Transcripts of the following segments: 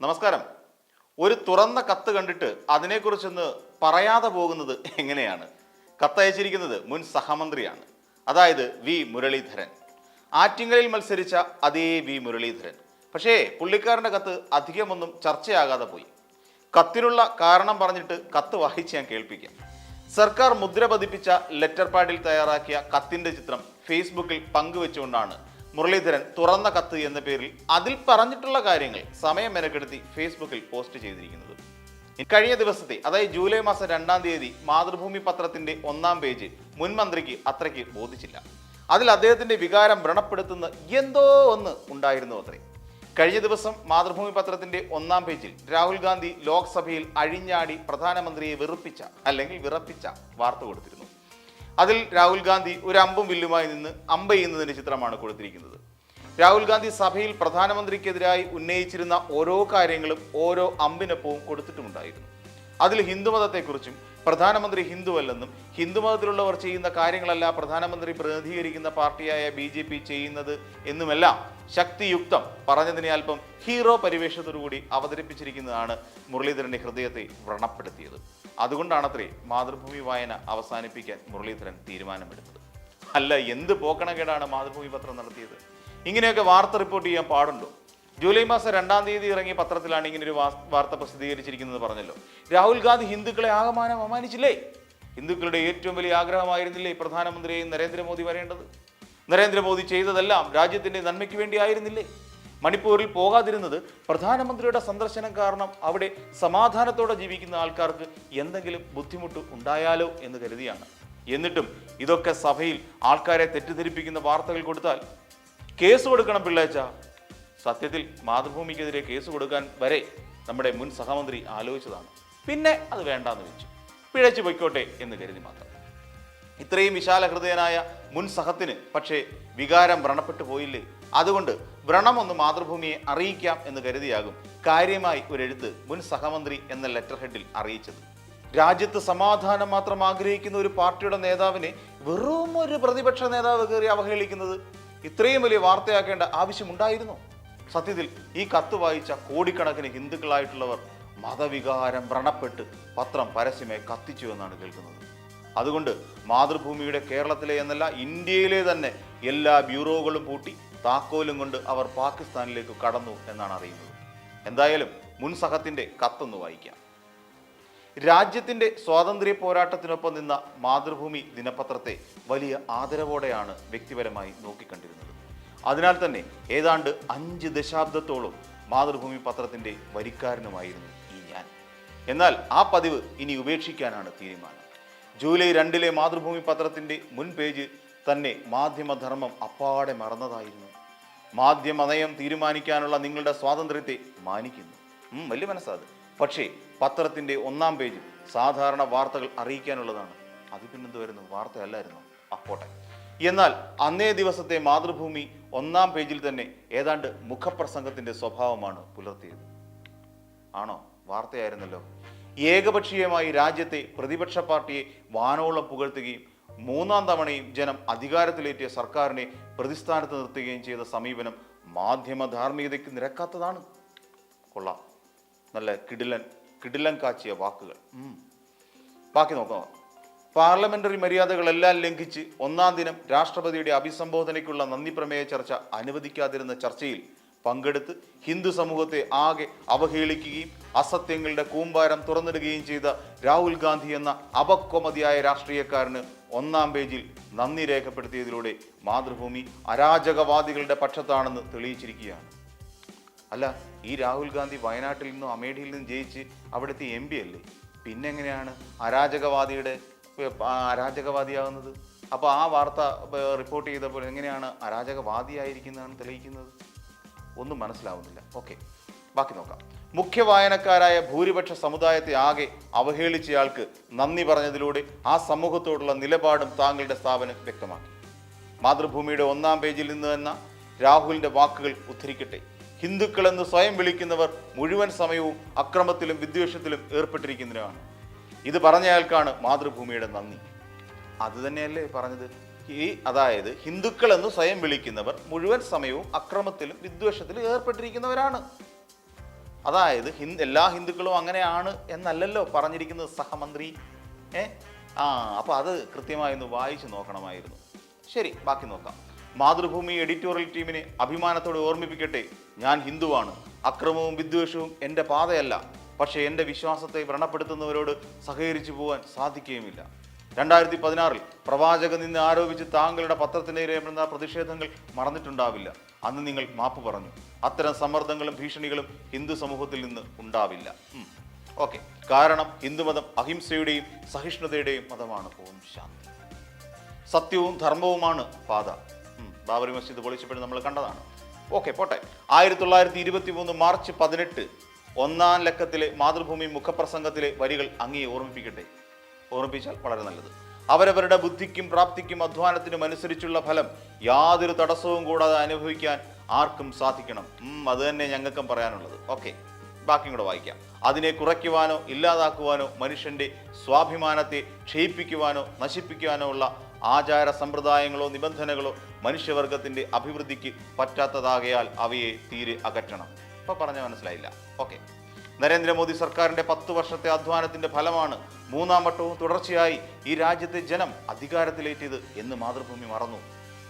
നമസ്കാരം. ഒരു തുറന്ന കത്ത് കണ്ടിട്ട് അതിനെക്കുറിച്ചൊന്ന് പറയാതെ പോകുന്നത് എങ്ങനെയാണ്? കത്തയച്ചിരിക്കുന്നത് മുൻ സഹമന്ത്രിയാണ്. അതായത് വി മുരളീധരൻ. ആറ്റിങ്ങലിൽ മത്സരിച്ച അതേ വി മുരളീധരൻ. പക്ഷേ പുള്ളിക്കാരന്റെ കത്ത് അധികമൊന്നും ചർച്ചയാകാതെ പോയി. കത്തിനുള്ള കാരണം പറഞ്ഞിട്ട് കത്ത് വായിച്ച് ഞാൻ കേൾപ്പിക്കാം. സർക്കാർ മുദ്ര പതിപ്പിച്ച ലെറ്റർ പാഡിൽ തയ്യാറാക്കിയ കത്തിന്റെ ചിത്രം ഫേസ്ബുക്കിൽ പങ്കുവെച്ചുകൊണ്ടാണ് മുരളീധരൻ തുറന്ന കത്ത് എന്ന പേരിൽ അതിൽ പറഞ്ഞിട്ടുള്ള കാര്യങ്ങൾ സമയം മെനക്കെടുത്തി ഫേസ്ബുക്കിൽ പോസ്റ്റ് ചെയ്തിരിക്കുന്നത്. കഴിഞ്ഞ ദിവസത്തെ അതായത് ജൂലൈ മാസം രണ്ടാം തീയതി മാതൃഭൂമി പത്രത്തിന്റെ ഒന്നാം പേജ് മുൻമന്ത്രിക്ക് അത്രയ്ക്ക് ബോധിച്ചില്ല. അതിൽ അദ്ദേഹത്തിന്റെ വികാരം വ്രണപ്പെടുത്തുന്ന എന്തോ ഒന്ന് ഉണ്ടായിരുന്നു അത്രേ. കഴിഞ്ഞ ദിവസം മാതൃഭൂമി പത്രത്തിന്റെ ഒന്നാം പേജിൽ രാഹുൽ ഗാന്ധി ലോക്സഭയിൽ അഴിഞ്ഞാടി പ്രധാനമന്ത്രിയെ വെറുപ്പിച്ച അല്ലെങ്കിൽ വിറപ്പിച്ച വാർത്ത കൊടുത്തിരുന്നു. അതിൽ രാഹുൽ ഗാന്ധി ഒരു അമ്പും വില്ലുമായി നിന്ന് അമ്പ ചെയ്യുന്നതിന്റെ ചിത്രമാണ് കൊടുത്തിരിക്കുന്നത്. രാഹുൽ ഗാന്ധി സഭയിൽ പ്രധാനമന്ത്രിക്കെതിരായി ഉന്നയിച്ചിരുന്ന ഓരോ കാര്യങ്ങളും ഓരോ അമ്പിനൊപ്പവും കൊടുത്തിട്ടുമുണ്ടായിരുന്നു. അതിൽ ഹിന്ദുമതത്തെക്കുറിച്ചും പ്രധാനമന്ത്രി ഹിന്ദുവല്ലെന്നും ഹിന്ദുമതത്തിലുള്ളവർ ചെയ്യുന്ന കാര്യങ്ങളല്ല പ്രധാനമന്ത്രി പ്രതിനിധീകരിക്കുന്ന പാർട്ടിയായ ബി ജെ പി ചെയ്യുന്നത് എന്നുമെല്ലാം ശക്തിയുക്തം പറഞ്ഞതിനെ അല്പം ഹീറോ പരിവേഷത്തോടുകൂടി അവതരിപ്പിച്ചിരിക്കുന്നതാണ് മുരളീധരന്റെ ഹൃദയത്തെ വ്രണപ്പെടുത്തിയത്. അതുകൊണ്ടാണത്രേ മാതൃഭൂമി വായന അവസാനിപ്പിക്കാൻ മുരളീധരൻ തീരുമാനമെടുത്തത്. അല്ല എന്ത് പോക്കണക്കേടാണ് മാതൃഭൂമി പത്രം നടത്തിയത്? ഇങ്ങനെയൊക്കെ വാർത്ത റിപ്പോർട്ട് ചെയ്യാൻ പാടുണ്ടോ? ജൂലൈ മാസം രണ്ടാം തീയതി ഇറങ്ങിയ പത്രത്തിലാണ് ഇങ്ങനെ ഒരു വാർത്ത പ്രസിദ്ധീകരിച്ചിരിക്കുന്നത് പറഞ്ഞല്ലോ. രാഹുൽ ഗാന്ധി ഹിന്ദുക്കളെ ആകമാനം അപമാനിച്ചില്ലേ? ഹിന്ദുക്കളുടെ ഏറ്റവും വലിയ ആഗ്രഹമായിരുന്നില്ലേ പ്രധാനമന്ത്രിയെയും നരേന്ദ്രമോദി വരേണ്ടത്? നരേന്ദ്രമോദി ചെയ്തതെല്ലാം രാജ്യത്തിന്റെ നന്മയ്ക്ക് വേണ്ടിയായിരുന്നില്ലേ? മണിപ്പൂരിൽ പോകാതിരുന്നത് പ്രധാനമന്ത്രിയുടെ സന്ദർശനം കാരണം അവിടെ സമാധാനത്തോടെ ജീവിക്കുന്ന ആൾക്കാർക്ക് എന്തെങ്കിലും ബുദ്ധിമുട്ട് ഉണ്ടായാലോ എന്ന് കരുതിയാണ്. എന്നിട്ടും ഇതൊക്കെ സഭയിൽ ആൾക്കാരെ തെറ്റിദ്ധരിപ്പിക്കുന്ന വാർത്തകൾ കൊടുത്താൽ കേസ് കൊടുക്കണം പിള്ളേച്ച. സത്യത്തിൽ മാതൃഭൂമിക്കെതിരെ കേസ് കൊടുക്കാൻ വരെ നമ്മുടെ മുൻ സഹമന്ത്രി ആലോചിച്ചതാണ്. പിന്നെ അത് വേണ്ടാന്ന് വെച്ചു. പിഴച്ചു പൊയ്ക്കോട്ടെ എന്ന് കരുതി മാത്രം. ഇത്രയും വിശാല ഹൃദയനായ മുൻ സഹത്തിന് പക്ഷേ വികാരം വ്രണപ്പെട്ടു പോയില്ലേ? അതുകൊണ്ട് വ്രണമൊന്ന് മാതൃഭൂമിയെ അറിയിക്കാം എന്ന് കരുതിയാകും കാര്യമായി ഒരു എഴുത്ത് മുൻ സഹമന്ത്രി എന്ന ലെറ്റർ ഹെഡിൽ അറിയിച്ചത്. രാജ്യത്ത് സമാധാനം മാത്രം ആഗ്രഹിക്കുന്ന ഒരു പാർട്ടിയുടെ നേതാവിനെ വെറും ഒരു പ്രതിപക്ഷ നേതാവ് കയറി അവഹേളിക്കുന്നത് ഇത്രയും വലിയ വാർത്തയാക്കേണ്ട ആവശ്യമുണ്ടായിരുന്നോ? സത്യത്തിൽ ഈ കത്ത് വായിച്ച കോടിക്കണക്കിന് ഹിന്ദുക്കളായിട്ടുള്ളവർ മതവികാരം വ്രണപ്പെട്ട് പത്രം പരസ്യമായി കത്തിച്ചു എന്നാണ് കേൾക്കുന്നത്. അതുകൊണ്ട് മാതൃഭൂമിയുടെ കേരളത്തിലെ എന്നല്ല ഇന്ത്യയിലെ തന്നെ എല്ലാ ബ്യൂറോകളും പൂട്ടി താക്കോലും കൊണ്ട് അവർ പാകിസ്ഥാനിലേക്ക് കടന്നു എന്നാണ് അറിയുന്നത്. എന്തായാലും മുൻ സഹത്തിന്റെ കത്തൊന്ന് വായിക്കാം. രാജ്യത്തിന്റെ സ്വാതന്ത്ര്യ പോരാട്ടത്തിനൊപ്പം നിന്ന മാതൃഭൂമി ദിനപത്രത്തെ വലിയ ആദരവോടെയാണ് വ്യക്തിപരമായി നോക്കിക്കണ്ടിരുന്നത്. അതിനാൽ തന്നെ ഏതാണ്ട് അഞ്ച് ദശാബ്ദത്തോളം മാതൃഭൂമി പത്രത്തിന്റെ വരിക്കാരനുമായിരുന്നു ഈ ഞാൻ. എന്നാൽ ആ പതിവ് ഇനി ഉപേക്ഷിക്കാനാണ് തീരുമാനം. ജൂലൈ രണ്ടിലെ മാതൃഭൂമി പത്രത്തിന്റെ മുൻ പേജ് തന്നെ മാധ്യമധർമ്മം അപ്പാടെ മറന്നതായിരുന്നു. മാധ്യമ മാധ്യമനയം തീരുമാനിക്കാനുള്ള നിങ്ങളുടെ സ്വാതന്ത്ര്യത്തെ മാനിക്കുന്നു. വലിയ മനസ്സാത്. പക്ഷേ പത്രത്തിന്റെ ഒന്നാം പേജ് സാധാരണ വാർത്തകൾ അറിയിക്കാനുള്ളതാണ്. അത് പിന്നെന്തുവരുന്നു വാർത്തയല്ലായിരുന്നു? അപ്പോട്ടെ എന്നാൽ അന്നേ ദിവസത്തെ മാതൃഭൂമി ഒന്നാം പേജിൽ തന്നെ ഏതാണ്ട് മുഖപ്രസംഗത്തിന്റെ സ്വഭാവമാണ് പുലർത്തിയത്. ആണോ? വാർത്തയായിരുന്നല്ലോ. ഏകപക്ഷീയമായി രാജ്യത്തെ പ്രതിപക്ഷ പാർട്ടിയെ വാനോളം പുകഴ്ത്തുകയും മൂന്നാം തവണയും ജനം അധികാരത്തിലേറ്റിയ സർക്കാരിനെ പ്രതിസ്ഥാനത്ത് നിർത്തുകയും ചെയ്ത സമീപനം മാധ്യമ ധാർമ്മികതയ്ക്ക് നിരക്കാത്തതാണ്. കൊള്ളാം. നല്ല കിടിലൻ കിടിലൻ കാച്ചിയ വാക്കുകൾ. ബാക്കി നോക്കാം. പാർലമെന്ററി മര്യാദകളെല്ലാം ലംഘിച്ച് ഒന്നാം ദിനം രാഷ്ട്രപതിയുടെ അഭിസംബോധനയ്ക്കുള്ള നന്ദി പ്രമേയ ചർച്ച അനുവദിക്കാതിരുന്ന ചർച്ചയിൽ പങ്കെടുത്ത് ഹിന്ദു സമൂഹത്തെ ആകെ അവഹേളിക്കുകയും അസത്യങ്ങളുടെ കൂമ്പാരം തുറന്നിടുകയും ചെയ്ത രാഹുൽ ഗാന്ധി എന്ന അപക്വമതിയായ രാഷ്ട്രീയക്കാരന് ഒന്നാം പേജിൽ നന്ദി രേഖപ്പെടുത്തിയതിലൂടെ മാതൃഭൂമി അരാജകവാദികളുടെ പക്ഷത്താണെന്ന് തെളിയിച്ചിരിക്കുകയാണ്. അല്ല ഈ രാഹുൽ ഗാന്ധി വയനാട്ടിൽ നിന്നും അമേഠിയിൽ നിന്നും ജയിച്ച് അവിടുത്തെ എം പി അല്ലേ? പിന്നെ എങ്ങനെയാണ് അരാജകവാദിയുടെ അരാജകവാദിയാകുന്നത് അപ്പോൾ ആ വാർത്ത റിപ്പോർട്ട് ചെയ്തപ്പോൾ എങ്ങനെയാണ് അരാജകവാദിയായിരിക്കുന്നതാണ് തെളിയിക്കുന്നത്? ഒന്നും മനസ്സിലാവുന്നില്ല. ഓക്കെ ബാക്കി നോക്കാം. മുഖ്യ വായനക്കാരായ ഭൂരിപക്ഷ സമുദായത്തെ ആകെ അവഹേളിച്ചയാൾക്ക് നന്ദി പറഞ്ഞതിലൂടെ ആ സമൂഹത്തോടുള്ള നിലപാടും താങ്കളുടെ സ്ഥാപനം വ്യക്തമാക്കി. മാതൃഭൂമിയുടെ ഒന്നാം പേജിൽ നിന്ന് എന്ന രാഹുലിന്റെ വാക്കുകൾ ഉദ്ധരിക്കട്ടെ. ഹിന്ദുക്കളെന്ന് സ്വയം വിളിക്കുന്നവർ മുഴുവൻ സമയവും അക്രമത്തിലും വിദ്വേഷത്തിലും ഏർപ്പെട്ടിരിക്കുന്നവരാണ്. ഇത് പറഞ്ഞയാൾക്കാണ് മാതൃഭൂമിയുടെ നന്ദി. അത് തന്നെയല്ലേ പറഞ്ഞത്? ഈ അതായത് ഹിന്ദുക്കൾ എന്ന് സ്വയം വിളിക്കുന്നവർ മുഴുവൻ സമയവും അക്രമത്തിലും വിദ്വേഷത്തിലും ഏർപ്പെട്ടിരിക്കുന്നവരാണ്. അതായത് ഹിന്ദു എല്ലാ ഹിന്ദുക്കളും അങ്ങനെയാണ് എന്നല്ലല്ലോ പറഞ്ഞിരിക്കുന്നത് സഹമന്ത്രി. ഏ? ആ അപ്പോൾ അത് കൃത്യമായി ഒന്ന് വായിച്ചു നോക്കണമായിരുന്നു. ശരി ബാക്കി നോക്കാം. മാതൃഭൂമി എഡിറ്റോറിയൽ ടീമിനെ അഭിമാനത്തോടെ ഓർമ്മിപ്പിക്കട്ടെ. ഞാൻ ഹിന്ദുവാണ്. അക്രമവും വിദ്വേഷവും എന്റെ പാതയല്ല. പക്ഷേ എന്റെ വിശ്വാസത്തെ വ്രണപ്പെടുത്തുന്നവരോട് സഹകരിച്ചു പോകാൻ സാധിക്കുകയുമില്ല. രണ്ടായിരത്തി പതിനാറിൽ പ്രവാചകൻ നിന്ന് ആരോപിച്ച് താങ്കളുടെ പത്രത്തിനെതിരെ എന്ന പ്രതിഷേധങ്ങൾ മറന്നിട്ടുണ്ടാവില്ല. അന്ന് നിങ്ങൾ മാപ്പ് പറഞ്ഞു. അത്തരം സമ്മർദ്ദങ്ങളും ഭീഷണികളും ഹിന്ദു സമൂഹത്തിൽ നിന്ന് ഉണ്ടാവില്ല. ഓക്കെ. കാരണം ഹിന്ദുമതം അഹിംസയുടെയും സഹിഷ്ണുതയുടെയും മതമാണ്. ഓം ശാന്തി. സത്യവും ധർമ്മവുമാണ് പാത. ബാബറി മസ്ജിദ് പൊളിച്ചപ്പോഴും നമ്മൾ കണ്ടതാണ്. ഓക്കെ പോട്ടെ. ആയിരത്തി തൊള്ളായിരത്തി ഇരുപത്തി മൂന്ന് മാർച്ച് പതിനെട്ട് ഒന്നാം ലക്കത്തിലെ മാതൃഭൂമി മുഖപ്രസംഗത്തിലെ വരികൾ അങ്ങേ ഓർമ്മിപ്പിക്കട്ടെ. ഓർമ്മിപ്പിച്ചാൽ വളരെ നല്ലത്. അവരവരുടെ ബുദ്ധിക്കും പ്രാപ്തിക്കും അധ്വാനത്തിനും അനുസരിച്ചുള്ള ഫലം യാതൊരു തടസ്സവും കൂടാതെ അനുഭവിക്കാൻ ആർക്കും സാധിക്കണം. അത് തന്നെ ഞങ്ങൾക്കും പറയാനുള്ളത്. ഓക്കെ ബാക്കിയും കൂടെ വായിക്കാം. അതിനെ കുറയ്ക്കുവാനോ ഇല്ലാതാക്കുവാനോ മനുഷ്യന്റെ സ്വാഭിമാനത്തെ ക്ഷയിപ്പിക്കുവാനോ നശിപ്പിക്കുവാനോ ഉള്ള ആചാര സമ്പ്രദായങ്ങളോ നിബന്ധനകളോ മനുഷ്യവർഗത്തിന്റെ അഭിവൃദ്ധിക്ക് പറ്റാത്തതാകയാൽ അവയെ തീരെ അകറ്റണം. ഇപ്പൊ പറഞ്ഞ മനസ്സിലായില്ല. ഓക്കെ. നരേന്ദ്രമോദി സർക്കാരിന്റെ പത്ത് വർഷത്തെ അധ്വാനത്തിന്റെ ഫലമാണ് മൂന്നാം വട്ടവും തുടർച്ചയായി ഈ രാജ്യത്തെ ജനം അധികാരത്തിലേറ്റിയത് എന്ന് മാതൃഭൂമി മറന്നു.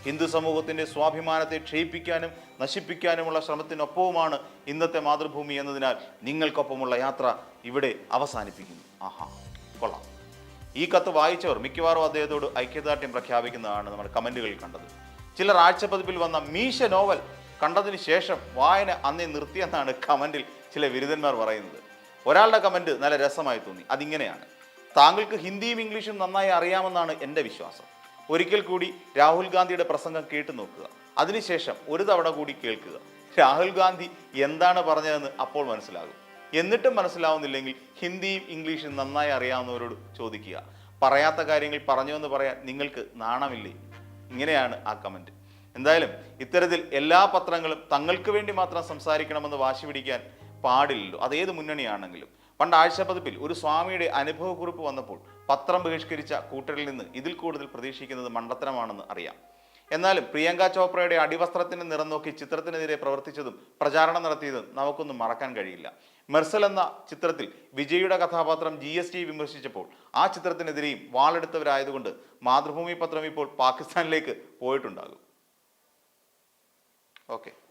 ഹിന്ദു സമൂഹത്തിന്റെ സ്വാഭിമാനത്തെ ക്ഷയിപ്പിക്കാനും നശിപ്പിക്കാനുമുള്ള ശ്രമത്തിനൊപ്പവുമാണ് ഇന്നത്തെ മാതൃഭൂമി എന്നതിനാൽ നിങ്ങൾക്കൊപ്പമുള്ള യാത്ര ഇവിടെ അവസാനിപ്പിക്കുന്നു. ആഹാ കൊള്ളാം. ഈ കത്ത് വായിച്ചവർ മിക്കവാറും അദ്ദേഹത്തോട് ഐക്യദാർഢ്യം പ്രഖ്യാപിക്കുന്നതാണ് നമ്മൾ കമന്റുകളിൽ കണ്ടത്. ചിലർ ആഴ്ചപ്പതിപ്പിൽ വന്ന മീശ നോവൽ കണ്ടതിന് ശേഷം വായന അന്നേ നിർത്തിയെന്നാണ് കമന്റിൽ ചില ബിരുദന്മാർ പറയുന്നത്. ഒരാളുടെ കമന്റ് നല്ല രസമായി തോന്നി. അതിങ്ങനെയാണ്. താങ്കൾക്ക് ഹിന്ദിയും ഇംഗ്ലീഷും നന്നായി അറിയാമെന്നാണ് എന്റെ വിശ്വാസം. ഒരിക്കൽ കൂടി രാഹുൽ ഗാന്ധിയുടെ പ്രസംഗം കേട്ടു നോക്കുക. അതിനുശേഷം ഒരു തവണ കൂടി കേൾക്കുക. രാഹുൽ ഗാന്ധി എന്താണ് പറഞ്ഞതെന്ന് അപ്പോൾ മനസ്സിലാകും. എന്നിട്ടും മനസ്സിലാവുന്നില്ലെങ്കിൽ ഹിന്ദിയും ഇംഗ്ലീഷും നന്നായി അറിയാവുന്നവരോട് ചോദിക്കുക. പറയാത്ത കാര്യങ്ങൾ പറഞ്ഞു എന്ന് പറയാൻ നിങ്ങൾക്ക് നാണമില്ലേ? ഇങ്ങനെയാണ് ആ കമന്റ്. എന്തായാലും ഇത്തരത്തിൽ എല്ലാ പത്രങ്ങളും തങ്ങൾക്ക് വേണ്ടി മാത്രം സംസാരിക്കണമെന്ന് വാശി പിടിക്കാൻ പാടില്ലല്ലോ. അതേത് മുന്നണിയാണെങ്കിലും. പണ്ട് ആഴ്ചപ്പതിപ്പിൽ ഒരു സ്വാമിയുടെ അനുഭവക്കുറിപ്പ് വന്നപ്പോൾ പത്രം ബഹിഷ്കരിച്ച കൂട്ടരിൽ നിന്ന് ഇതിൽ കൂടുതൽ പ്രതീക്ഷിക്കുന്നത് മണ്ടത്തരമാണെന്ന് അറിയാം. എന്നാലും പ്രിയങ്ക ചോപ്രയുടെ അടിവസ്ത്രത്തിന് നിറം നോക്കി ചിത്രത്തിനെതിരെ പ്രവർത്തിച്ചതും പ്രചാരണം നടത്തിയതും നമുക്കൊന്നും മറക്കാൻ കഴിയില്ല. മെർസൽ എന്ന ചിത്രത്തിൽ വിജയുടെ കഥാപാത്രം ജി എസ് ടി വിമർശിച്ചപ്പോൾ ആ ചിത്രത്തിനെതിരെയും വാളെടുത്തവരായതുകൊണ്ട് മാതൃഭൂമി പത്രം ഇപ്പോൾ പാകിസ്ഥാനിലേക്ക് പോയിട്ടുണ്ടാകും. ഓക്കെ